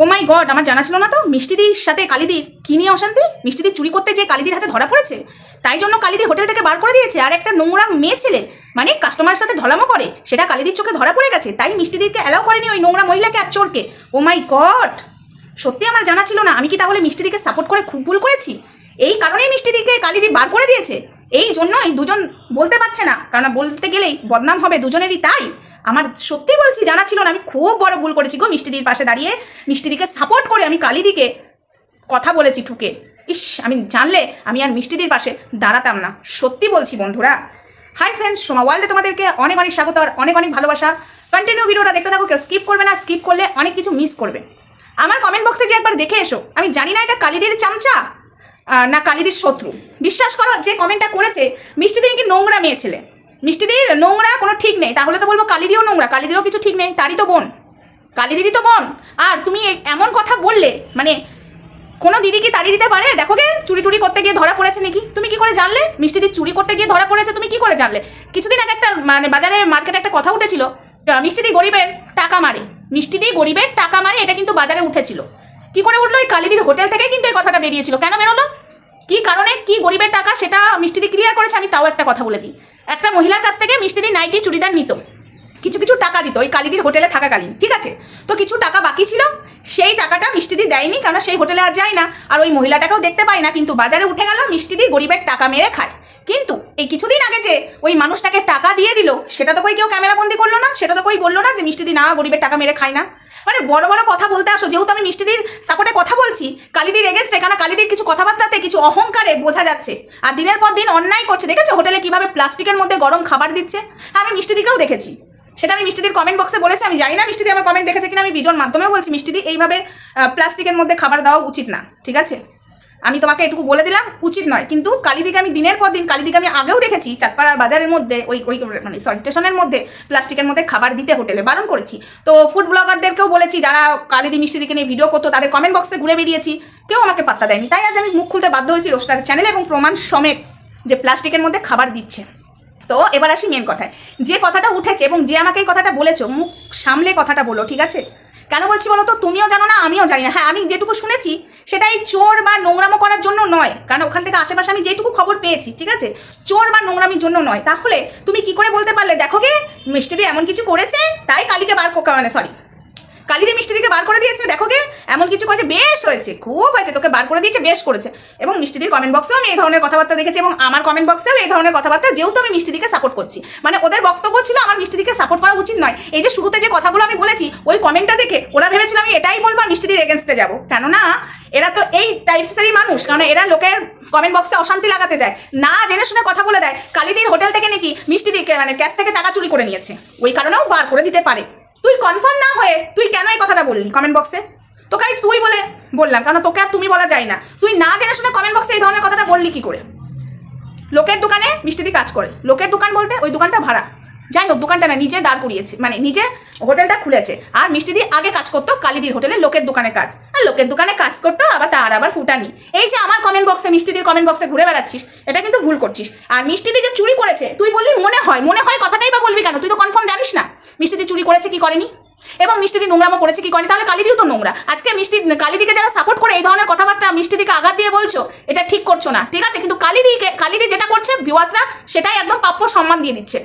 ও মাই god আমার জানা ছিল না তো? মিষ্টিদির সাথে কালিদির কি নিয়ে অশান্তি? মিষ্টিদি চুরি করতে যে কালিদির হাতে ধরা পড়েছে? তাই জন্য কালিদি হোটেল থেকে বার করে দিয়েছে। আর একটা নোংরা মেয়ে ছেলে মানে কাস্টমারের সাথে ঢলামো করে, সেটা কালিদির চোখে ধরা পড়ে গেছে। তাই মিষ্টিদিকে অ্যালাউ করেনি ওই নোংরা মহিলাকে আর চোরকে। ও মাই গড সত্যি আমার জানা ছিল না। আমি কি তাহলে মিষ্টিদিকে সাপোর্ট করে খুব ভুল করেছি? এই কারণেই মিষ্টিদিকে কালিদি বার করে দিয়েছে। এই জন্যই দুজন বলতে পারছে না। কারণ বলতে গেলেই বদনাম হবে দুজনেরই তাই। আমার সত্যি বলছি, জানা ছিল না, আমি খুব বড় ভুল করেছি গো মিষ্টিদির পাশে দাঁড়িয়ে। মিষ্টিদিকে সাপোর্ট করে আমি কালিদিকে কথা বলেছি ঠুকে। ইস, আমি জানলে আমি আর মিষ্টিদির পাশে দাঁড়াতাম না। সত্যি বলছি বন্ধুরা। হাই ফ্রেন্ডস সোমা ওয়ার্ল্ডে তোমাদেরকে অনেক অনেক স্বাগত আর অনেক অনেক ভালোবাসা। কন্টিনিউ ভিডিওটা দেখতে থাকো, কেউ স্কিপ করবে না স্কিপ করলে অনেক কিছু মিস করবে। আমার কমেন্ট বক্সে যে একবার দেখে এসো। আমি জানি না এটা কালিদির চামচা না কালিদির শত্রু। বিশ্বাস করো, যে কমেন্টটা করেছে, মিষ্টিদির কি নোংরা মেয়ে ছেলে। মিষ্টিদির নোংরা কোনো ঠিক নেই। তাহলে তো বলব কালিদিও নোংরা কালিদিরও কিছু ঠিক নেই তারই তো বোন। কালিদিরই তো বোন। আর তুমি এমন কথা বললে মানে কোনো দিদি কি তাড়িয়ে দিতে পারে? দেখো গে চুরি টুরি করতে গিয়ে ধরা পড়েছে নাকি? তুমি কি করে জানলে? মিষ্টি দি চুরি করতে গিয়ে ধরা পড়েছে তুমি কি করে জানলে? কিছুদিন আগে একটা মানে বাজারে মার্কেটে একটা কথা উঠেছিল আহ, মিষ্টি দি গরিবের টাকা মারে। মিষ্টি দি গরিবের টাকা মারে এটা কিন্তু বাজারে উঠেছিল। কি করে উঠল? ওই কালিদির হোটেল থেকে কিন্তু এই কথাটা বেরিয়েছিল। কেন বেরোলো? কি কারণে, কি গরিবের টাকা সেটা মিষ্টিদি ক্লিয়ার করেছে, আমি তাও একটা কথা বলে দিই। একটা মহিলার কাছ থেকে মিষ্টিদি নাইটি চুড়িদার নিত। কিছু কিছু টাকা দিত, ওই কালিদির হোটেলে থাকাকালীন, ঠিক আছে? তো কিছু টাকা বাকি ছিল, সেই টাকাটা মিষ্টিদি দেয়নি কারণ সেই হোটেলে আর যায় না। আর ওই মহিলাটাকেও দেখতে পায় না, কিন্তু বাজারে উঠে গেল, মিষ্টিদি গরিবের টাকা মেরে খায়। কিন্তু এই কিছুদিন আগে যে ওই মানুষটাকে টাকা দিয়ে দিল, সেটা তো কই কেউ ক্যামেরাবন্দি করল না, সেটা তো কই বলল না যে মিষ্টিদি না গরিবের টাকা মেরে খায় না। মানে বড় বড় কথা বলতে আসো, যেহেতু আমি মিষ্টিদির সাপোর্টে কথা বলছি, কালিদির এগেনস্টে কেন কালিদির কিছু কথাবার্তাতে কিছু অহংকারে বোঝা যাচ্ছে। আর দিনের পর দিন অন্যায় করছে, দেখেছ? হোটেলে কীভাবে প্লাস্টিকের মধ্যে গরম খাবার দিচ্ছে? আমি মিষ্টিদিকেও দেখেছি। সেটা আমি মিষ্টিদির কমেন্ট বক্সে বলেছি, আমি জানি না মিষ্টিদি আমার কমেন্ট দেখেছে কিনা, আমি ভিডিওর মাধ্যমে বলছি, মিষ্টিদি এইভাবে প্লাস্টিকের মধ্যে খাবার দেওয়া উচিত না, ঠিক আছে? আমি তোমাকে এটুকু বলে দিলাম, উচিত নয়। কিন্তু কালিদিকে আমি দিনের পর দিন, কালিদিকে আমি আগেও দেখেছি চাঁদপাড়ার বাজারের মধ্যে, ওই ওই মানে সরি স্টেশনের মধ্যে, প্লাস্টিকের মধ্যে খাবার দিতে হোটেলে বারণ করেছি। তো ফুড ব্লগারদেরকেও বলেছি, যারা কালিদি, মিষ্টিদিকে নিয়ে ভিডিও করতো, তাদের কমেন্ট বক্সে ঘুরে বেরিয়েছি কেউ আমাকে পাত্তা দেয়নি। তাই আজ আমি মুখ খুলতে বাধ্য হয়েছি রোস্টারের চ্যানেল এবং প্রমাণ সমেত যে প্লাস্টিকের মধ্যে খাবার দিচ্ছে। তো এবার আসি মেন কথায়। যে কথাটা উঠেছে এবং যে আমাকে এই কথাটা বলেছ, মুখ সামলে কথাটা বলো, ঠিক আছে? কেন বলছি বলো তো? তুমিও জানো না, আমিও জানি না। হ্যাঁ আমি যেটুকু শুনেছি সেটা এই চোর বা নোংরামো করার জন্য নয়। কারণ ওখান থেকে আশেপাশে আমি যেটুকু খবর পেয়েছি, ঠিক আছে? চোর বা নোংরামির জন্য নয়। তাহলে তুমি কি করে বলতে পারলে? দেখো গে মিষ্টিদি এমন কিছু করেছে, তাই কালীকে বার মানে সরি কালিদি মিষ্টি দিকে বার করে দিয়েছে, দেখো গে, এমন কিছু করেছে, বেশ হয়েছে, খুব হয়েছে, তোকে বার করে দিয়েছে, বেশ করেছে। এবং মিষ্টিদির কমেন্ট বক্সেও আমি এই ধরনের কথাবার্তা দেখেছি, এবং আমার কমেন্ট বক্সেও এই ধরনের কথাবার্তা, যেহেতু আমি মিষ্টিদিকে সাপোর্ট করছি। মানে ওদের বক্তব্য ছিল, আমার মিষ্টিদিকে সাপোর্ট করা উচিত নয়। এই যে শুরুতে যে কথাগুলো আমি বলেছি, ওই কমেন্টটা দেখে ওরা ভেবেছিল আমি এটাই বলব মিষ্টিদির এগেনস্টে যাব। কেননা, এরা তো এই টাইপসেরই মানুষ কারণ এরা লোকের কমেন্ট বক্সে অশান্তি লাগাতে যায়। না জেনে শুনে কথা বলে দেয়। কালিদির হোটেল থেকে নাকি মিষ্টিদিকে মানে ক্যাশ থেকে টাকা চুরি করে নিয়েছে। ওই কারণেও বার করে দিতে পারে। তুই কনফার্ম না হয়ে তুই কেন এই কথাটা বললি? কমেন্ট বক্সে তোকে আমি তুই বলে বললাম কারণ তোকে আর তুমি বলা যায় না। তুই না জেনে শুনে কমেন্ট বক্সে এই ধরনের কথাটা বললি কি করে? লোকের দোকানে মিষ্টিদি কাজ করে। লোকের দোকান বলতে ওই দোকানটা ভাড়া। যাই হোক, দোকানটা না, নিজে দাঁড় করিয়েছে। মানে নিজে হোটেলটা খুলেছে। আর মিষ্টি দিয়ে আগে কাজ করতো, কালিদির হোটেলে লোকের দোকানে কাজ। আর লোকের দোকানে কাজ করতো, আবার তার আবার ফুটানি। এই যে আমার কমেন্ট বক্সে মিষ্টিদির কমেন্ট বক্সে ঘুরে বেড়াচ্ছিস, এটা কিন্তু ভুল করছিস। আর মিষ্টিদি যে চুরি করেছে, তুই বললি মনে হয় মনে হয় কথাটাই বা বলবি কেন? তুই তো কনফার্ম জানিস না। মিষ্টিদি চুরি করেছে কি করেনি? এবং মিষ্টি মিষ্টিদি নোংরামো করেছে কি করেনি? তাহলে কালিদিও তো নোংরা। আজকে মিষ্টি, কালিদিকে যারা সাপোর্ট করে এই ধরনের কথাবার্তা মিষ্টিদিকে আঘাত দিয়ে বলছো, এটা ঠিক করছ না। ঠিক আছে, কিন্তু কালিদিকে, কালিদি যেটা করছে ভিউয়ার্সরা সেটাই একদম প্রাপ্য সম্মান দিয়ে দিচ্ছে।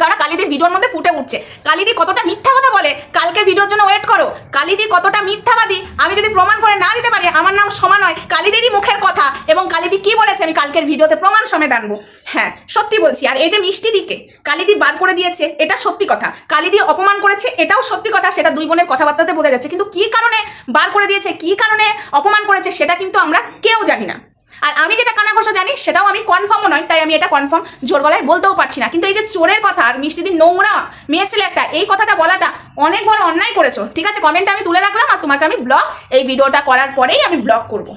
কারণ কালিদি ভিডিওর মধ্যে ফুটে উঠছে। কালিদি কতটা মিথ্যা কথা বলে? কালকে ভিডিওর জন্য ওয়েট করো। কালিদি কতটা মিথ্যাবাদী? আমি যদি প্রমাণ করে না দিতে পারি, আমার নাম সমান নয়, কালিদিরই মুখের কথা। এবং কালিদি কি বলেছে, আমি কালকের ভিডিওতে প্রমাণ সমেত আনব। হ্যাঁ সত্যি বলছি। আর এই যে মিষ্টি দিকে, কালিদি বার করে দিয়েছে, এটা সত্যি কথা। কালিদি অপমান করেছে, এটাও সত্যি কথা, সেটা দুই বোনের কথাবার্তাতে বোঝা যাচ্ছে। কিন্তু কি কারণে বার করে দিয়েছে, কি কারণে অপমান করেছে, সেটা কিন্তু আমরা কেউ জানি না। আর আমি যেটা কানাঘোষা জানি, সেটাও আমি কনফার্মও নয়, তাই আমি এটা কনফার্ম জোর গলায় বলতেও পারছি না। কিন্তু এই যে চোরের কথা আর মিষ্টি মিষ্টিদি নোংরা, মেয়ে ছেলে একটা, এই কথাটা বলাটা অনেক বড় অন্যায় করেছ। ঠিক আছে কমেন্টটা আমি তুলে রাখলাম আর তোমাকে আমি ব্লগ এই ভিডিওটা করার পরেই আমি ব্লগ করব।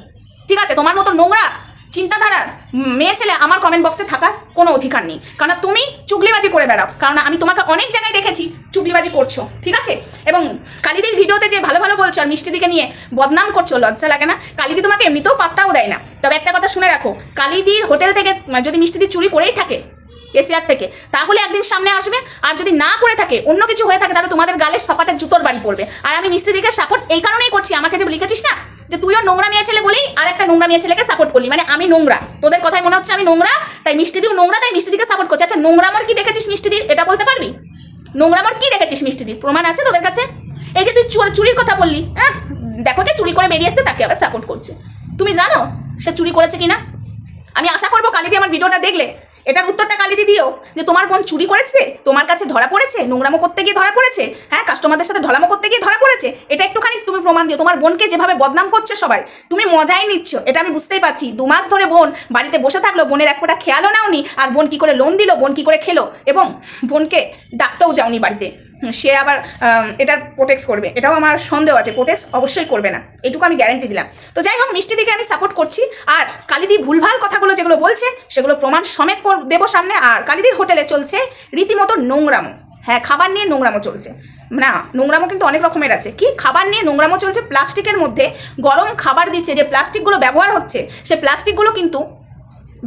ঠিক আছে, তোমার মতো নোংরা চিন্তাধারার মেয়ে ছেলে আমার কমেন্ট বক্সে থাকার কোনো অধিকার নেই। কারণ তুমি চুগলিবাজি করে বেড়াও। কারণ আমি তোমাকে অনেক জায়গায় দেখেছি চুগলিবাজি করছ। ঠিক আছে? এবং কালিদির ভিডিওতে যে ভালো ভালো বলছো আর মিষ্টিদিকে নিয়ে বদনাম করছ, লজ্জা লাগে না? কালিদি তোমাকে এমনিতেও পাত্তাও দেয় না। তবে একটা কথা শুনে রাখো, কালিদির হোটেল থেকে যদি মিষ্টিদি চুরি করেই থাকে, এসিআর থেকে, তাহলে একদিন সামনে আসবে, আর যদি না করে থাকে, অন্য কিছু হয়ে থাকে, তাহলে তোমাদের গালে সপাটের জুতোর বাড়ি পড়বে। আর আমি মিস্ত্রিদিকে সাপোর্ট এই কারণেই করছি, আমাকে যে লিখেছিস না, যে তুইও নোংরা মেয়ে ছেলে বলেই আর একটা নোংরা মেয়ে ছেলেকে সাপোর্ট করলি মানে আমি নোংরা। তোদের কথাই মনে হচ্ছে আমি নোংরা, তাই মিষ্টিদিও নোংরা, তাই মিষ্টিদিকে সাপোর্ট করছে। আচ্ছা নোংরামর কি দেখেছিস মিষ্টিদির এটা বলতে পারবি? নোংরামর কি দেখেছিস মিষ্টিদির প্রমাণ আছে তোদের কাছে? এই যে তুই চুর- চুরির কথা বললি হ্যাঁ দেখো যে চুরি করে বেরিয়ে এসছে, তাকে আবার সাপোর্ট করছে। তুমি জানো? সে চুরি করেছে কিনা? আমি আশা করব কালিদি আমার ভিডিওটা দেখলে। এটার উত্তরটা কালিদি দিও। যে তোমার বোন চুরি করেছে? তোমার কাছে ধরা পড়েছে? নোংরামো করতে গিয়ে ধরা পড়েছে? হ্যাঁ কাস্টমারদের সাথে ঢলামো করতে গিয়ে ধরা পড়েছে? এটা একটুখানি তুমি প্রমাণ দিও। তোমার বোনকে যেভাবে বদনাম করছে সবাই, তুমি মজাই নিচ্ছ। এটা আমি বুঝতেই পারছি। দু মাস ধরে বোন বাড়িতে বসে থাকল, বোনের এক ফোঁটা খেয়ালও নাওনি, আর বোন কি করে লোন দিল, বোন কি করে খেলো, এবং বোনকে ডাকতেও যাওনি বাড়িতে। সে আবার এটার প্রোটেক্স করবে। এটাও আমার সন্দেহ আছে প্রোটেক্স অবশ্যই করবে না। এটুকু আমি গ্যারেন্টি দিলাম। তো যাই হোক, মিষ্টি দিকে আমি সাপোর্ট করছি। আর কালিদি ভুলভাল কথাগুলো যেগুলো বলছে, সেগুলো প্রমাণ সমেত দেবো সামনে। আর কালিদির হোটেলে চলছে রীতিমতো নোংরামো। হ্যাঁ খাবার নিয়ে নোংরামো চলছে। না, নোংরামো কিন্তু অনেক রকমের আছে। কি? খাবার নিয়ে নোংরামো চলছে, প্লাস্টিকের মধ্যে গরম খাবার দিচ্ছে, যে প্লাস্টিকগুলো ব্যবহার হচ্ছে, সে প্লাস্টিকগুলো কিন্তু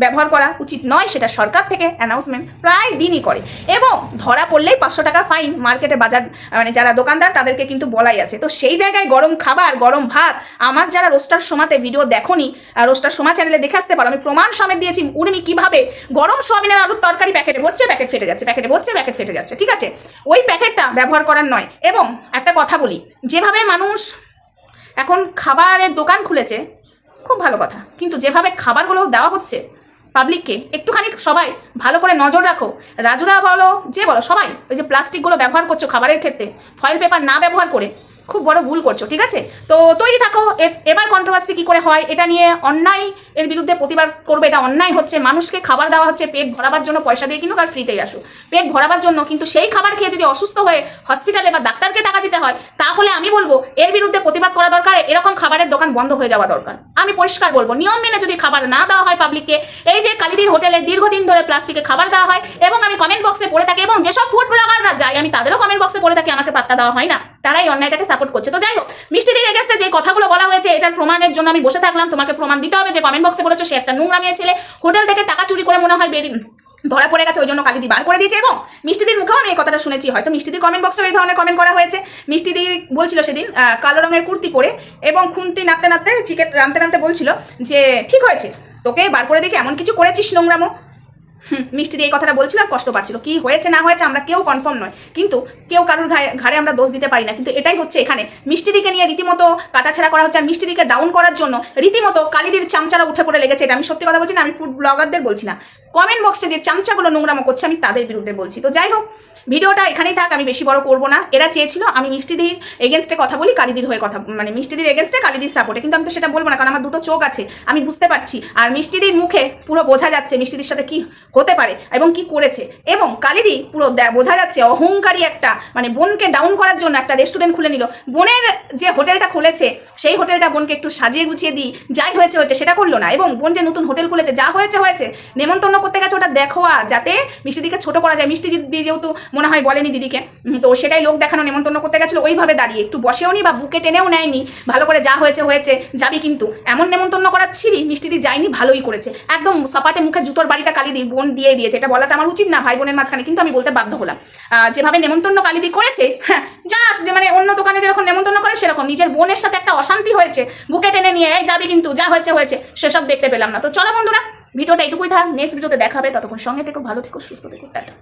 ব্যবহার করা উচিত নয়, সেটা সরকার থেকে অ্যানাউন্সমেন্ট প্রায় দিনই করে। এবং ধরা পড়লেই পাঁচশো টাকা ফাইন মার্কেটে বাজার মানে যারা দোকানদার তাদেরকে কিন্তু বলাই আছে। তো সেই জায়গায় গরম খাবার, গরম ভাত, আমার যারা রোস্টার সোমাতে ভিডিও দেখোনি রোস্টার সোমা চ্যানেলে দেখে আসতে পারো, আমি প্রমাণ সমেত দিয়েছি উর্মি কীভাবে গরম সোয়াবিনের আলুর তরকারি প্যাকেটে ভরছে প্যাকেট ফেটে যাচ্ছে প্যাকেটে ভরছে প্যাকেট ফেটে যাচ্ছে, ঠিক আছে? ওই প্যাকেটটা ব্যবহার করার নয়। এবং একটা কথা বলি, যেভাবে মানুষ এখন খাবারের দোকান খুলেছে, খুব ভালো কথা। কিন্তু যেভাবে খাবারগুলো দেওয়া হচ্ছে পাবলিককে একটুখানি সবাই ভালো করে নজর রাখো। রাজুদা বলো, যে বলো, সবাই ওই যে প্লাস্টিকগুলো ব্যবহার করছ খাবারের ক্ষেত্রে ফয়েল পেপার না ব্যবহার করে খুব বড় ভুল করছ, ঠিক আছে? তো তৈরি থাকো। এবার কন্ট্রোভার্সি কি করে হয়? এটা নিয়ে অন্যায়, এর বিরুদ্ধে প্রতিবাদ করবে এটা অন্যায় হচ্ছে। মানুষকে খাবার দেওয়া হচ্ছে, পেট ভরাবার জন্য পয়সা দিয়ে কিনুক আর ফ্রিতেই আসো পেট ভরাবার জন্য কিন্তু সেই খাবার খেয়ে যদি অসুস্থ হয়ে হসপিটালে বা ডাক্তারকে টাকা দিতে হয়, তাহলে আমি বলব, এর বিরুদ্ধে প্রতিবাদ করা দরকার, এরকম খাবারের দোকান বন্ধ হয়ে যাওয়া দরকার। আমি পরিষ্কার বলব, নিয়ম মেনে যদি খাবার না দেওয়া হয় পাবলিককে এই যে কালিদির হোটেলে দীর্ঘদিন ধরে প্লাস্টিকে খাবার দেওয়া হয় এবং আমি কমেন্ট বক্সে পড়ে থাকি এবং যেসব ফুড ব্লগাররা যায় আমি তাদেরও কমেন্ট বক্সে পড়ে থাকি, আমাকে পাত্তা দেওয়া হয় না। তারাই অন্যায়টাকে সাপোর্ট করছে। তো যাই হোক, মিষ্টি দিকে গেছে, যে কথাগুলো বলা হয়েছে, এটার প্রমাণের জন্য আমি বসে থাকলাম। তোমাকে প্রমাণ দিতে হবে যে কমেন্ট বক্সে বলেছ সে একটা নোংরা মেয়ে ছেলে। হোটেল থেকে টাকা চুরি করে মনে হয় বেরিয়ে ধরা পড়ে গেছে ওই জন্য কালিদি বার করে দিয়েছে এবং মিষ্টিদির মুখেও আমি এই কথাটা শুনেছি। হয়তো মিষ্টিদির কমেন্ট বক্সে এই ধরনের কমেন্ট করা হয়েছে। মিষ্টিদি বলছিল সেদিন কালো রঙের কুর্তি পরে এবং খুন্তি নাড়তে নাড়তে চিকেন রানতে রানতে বলছিল যে, ঠিক হয়েছে, তোকে বার করে দিয়েছে, এমন কিছু করেছিস নোংরামো? মিষ্টি দিয়ে এই কথাটা বলছিল আর কষ্ট পাচ্ছিল। কি হয়েছে, না হয়েছে, আমরা কেউ কনফার্ম নয়। কিন্তু কেউ কারোর ঘাড়ে আমরা দোষ দিতে পারি না। কিন্তু এটাই হচ্ছে এখানে। মিষ্টি দিকে নিয়ে রীতিমতো কাটাছেড়া করা হচ্ছে আর মিষ্টি দিকে ডাউন করার জন্য রীতিমতো কালিদির চামচারা উঠে পড়ে লেগেছে এটা। আমি সত্যি কথা বলছি না, আমি ফুড ব্লগারদের বলছি না। কমেন্ট বক্সে যে চামচাগুলো নোংরামো করছে, আমি তাদের বিরুদ্ধে বলছি। তো যাই হোক, ভিডিওটা এখানেই থাক, আমি বেশি বড় করব না। এরা চেয়েছিল আমি মিষ্টিদির এগেনস্টে কথা বলি, কালিদির হয়ে কথা মানে মিষ্টিদির এগেনস্টে কালিদির সাপোর্টে কিন্তু আমি তো সেটা বলব না, কারণ আমার দুটো চোখ আছে, আমি বুঝতে পারছি। আর মিষ্টিদির মুখে পুরো বোঝা যাচ্ছে মিষ্টিদির সাথে কি হতে পারে এবং কি করেছে। এবং কালিদি পুরো বোঝা যাচ্ছে অহংকারী একটা মানে বোনকে ডাউন করার জন্য একটা রেস্টুরেন্ট খুলে নিল। বোনের যে হোটেলটা খুলেছে, সেই হোটেলটা বোনকে একটু সাজিয়ে গুছিয়ে দিই। যাই হয়েছে হয়েছে, সেটা করল না। এবং বোন যে নতুন হোটেল খুলেছে, যা হয়েছে হয়েছে, নেমন্তন্ন করতে গেছে ওটা দেখোয়া যাতে মিষ্টিদিকে ছোট করা যায়। মিষ্টি দিয়ে যেহেতু মনে হয় বলেনি দিদিকে। তো সেটাই লোক দেখানো নেমন্তন্ন করতে গেছিল, ওইভাবে দাঁড়িয়ে। একটু বসেও নি বা বুকে টেনেও নেয়নি। ভালো করে যা হয়েছে হয়েছে, যাবি কিন্তু। এমন নেমন্তন্ন করাচ্ছিলি মিষ্টিদি যায়নি, ভালোই করেছে। একদম সপাটে মুখে জুতোর বাড়িটা কালিদি বোন দিয়ে দিয়েছে। এটা বলাটা আমার উচিত না, ভাই বোনের মাঝখানে, কিন্তু আমি বলতে বাধ্য হলাম। যেভাবে নেমন্তন্ন কালিদি করেছে হ্যাঁ যে মানে অন্য দোকানে যেরকম নেমন্তন্ন করে সেরকম। নিজের বোনের সাথে একটা অশান্তি হয়েছে, বুকে টেনে নিয়ে, এই যাবি কিন্তু, যা হয়েছে হয়েছে, সেসব দেখতে পেলাম না। তো চলো বন্ধুরা, ভিডিওটা এটুকুই থাক নেক্সট ভিডিওতে দেখাবে ততক্ষণ সঙ্গে থেকে, ভালো থেকো, সুস্থ থেকো, টাটা।